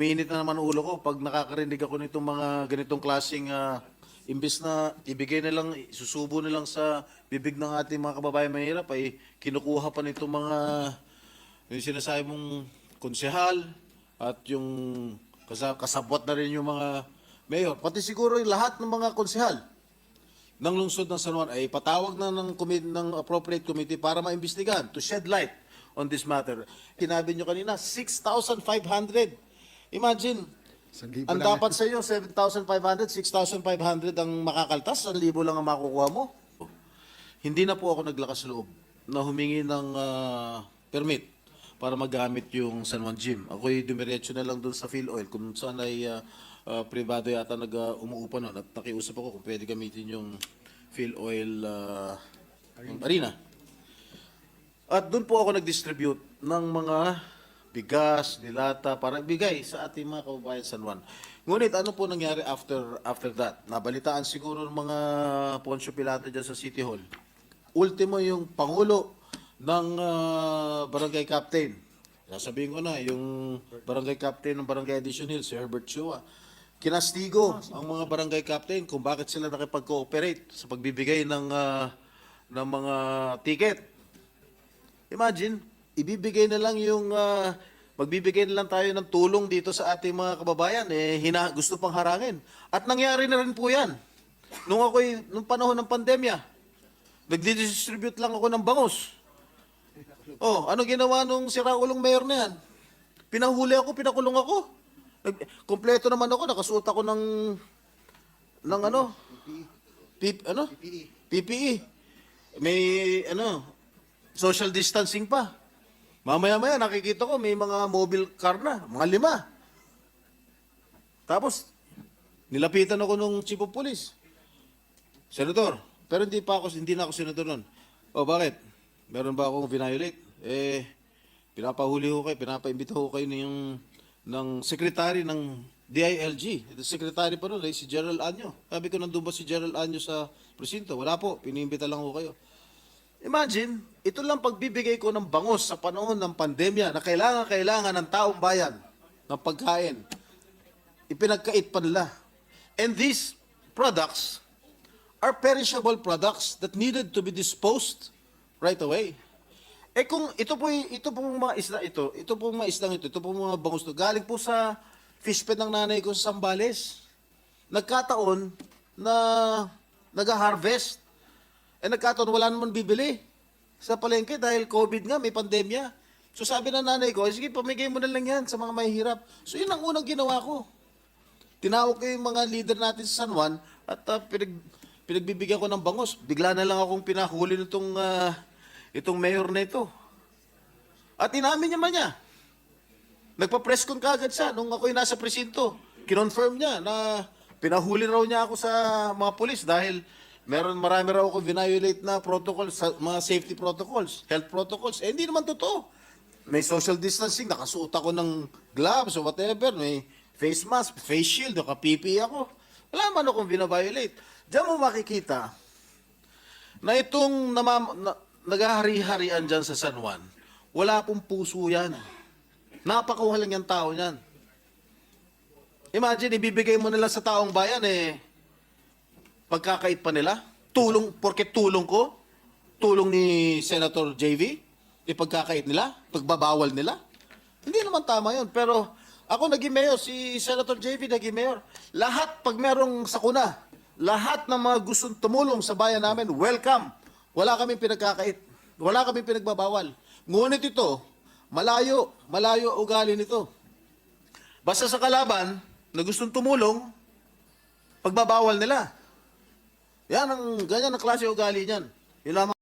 Minit na naman ulo ko pag nakakarinig ako nitong mga ganitong klaseng ah, imbis na ibigay na lang, susubo na lang sa bibig ng ating mga kababayan mahirap ay kinukuha pa nitong mga yung sinasabi mong konsehal at yung kasa- kasabwat na rin yung mga mayor. Pati siguro yung lahat ng mga konsehal ng lungsod ng San Juan ay patawag na ng, committee, ng appropriate committee para maimbestigahan to shed light on this matter. Kinabi nyo kanina, 6,500. Imagine, ang lang. dapat sa iyo, 7,500, 6,500 ang makakaltas, 1,000 lang ang makukuha mo. Hindi na po ako naglakas loob na humingi ng ah, permit para magamit yung San Juan Gym. Ako'y dumiretso na lang doon sa Phil Oil kung saan ay ah, ah, privado yata nag uh, umuupa noon at nakiusap ako kung pwede gamitin yung Phil Oil ah, yung arena. At doon po ako nag-distribute ng mga bigas, dilata, para ibigay sa ating mga kababayan San Juan. Ngunit ano po nangyari after after that? Nabalitaan siguro ng mga Poncio Pilato dyan sa City Hall. Ultimo yung Pangulo ng ah, Barangay Captain. Sasabihin ko na, yung Barangay Captain ng Barangay Edition Hill, si Herbert Chua. Kinastigo ang mga barangay captain kung bakit sila nakipag-cooperate sa pagbibigay ng ah, ng mga ticket. Imagine, ibibigay na lang yung, ah, magbibigay na lang tayo ng tulong dito sa ating mga kababayan, eh, hina, gusto pang harangin. At nangyari na rin po yan. Nung ako'y, nung panahon ng pandemya, nagdi-distribute lang ako ng bangus. Oh, ano ginawa nung siraulong mayor na yan? Pinahuli ako, pinakulong ako. Nag, kompleto naman ako, nakasuot ako ng, ng ano? P, ano? PPE. May, ano, social distancing pa. Mamaya-maya nakikita ko may mga mobile car na, mga lima. Tapos, nilapitan ako nung chief of police. Senator, pero hindi pa ako, hindi na ako senador nun. O bakit? Meron ba akong violate? Eh, pinapahuli ko kayo, pinapaimbita ko kayo ng, ng secretary ng DILG. The secretary pa nun ay si Gerald Anyo. Sabi ko, nandun ba si Gerald Anyo sa presinto? Wala po, pinimbita lang ko kayo. Imagine, ito lang pagbibigay ko ng bangus sa panahon ng pandemya na kailangan-kailangan ng taong bayan ng pagkain. Ipinagkait pa nila. And these products are perishable products that needed to be disposed right away. Eh kung ito po ito po mga isda ito, ito po mga isdang ito, ito po mga bangus to, galing po sa fish pen ng nanay ko sa Sambales. Nagkataon na nag-harvest eh nagkataon, wala naman bibili sa palengke dahil COVID nga, may pandemya. So sabi ng nanay ko, sige, pamigay mo na lang yan sa mga mahihirap. So yun ang unang ginawa ko. Tinawag ko yung mga leader natin sa San Juan at uh, pinag, pinagbibigyan ko ng bangos. Bigla na lang akong pinahuli nitong ah, itong mayor na ito. At inamin naman niya. Nagpa-press con kagad siya nung ako'y nasa presinto. Kinonfirm niya na pinahuli raw niya ako sa mga pulis dahil meron marami raw ako violate na protocols, mga safety protocols, health protocols. Eh, hindi naman totoo. May social distancing, nakasuot ako ng gloves o whatever, may face mask, face shield, naka-PPE ako. Wala man akong binabiolate. Diyan mo makikita na itong namam, na, naghahari-harian dyan sa San Juan, wala pong puso yan. Napakawalang yung tao niyan. Imagine, ibibigay mo nila sa taong bayan, eh, pagkakait pa nila, tulong, porke tulong ko, tulong ni Senator JV, ipagkakait nila, pagbabawal nila. Hindi naman tama yun. Pero ako naging mayor, si Senator JV naging mayor. Lahat, pag merong sakuna, lahat ng mga gustong tumulong sa bayan namin, welcome. Wala kami pinagkakait. Wala kami pinagbabawal. Ngunit ito, malayo, malayo ugali nito. Basta sa kalaban na gustong tumulong, pagbabawal nila. Yan ang ganyan ang klase ugali niyan. Yun lamang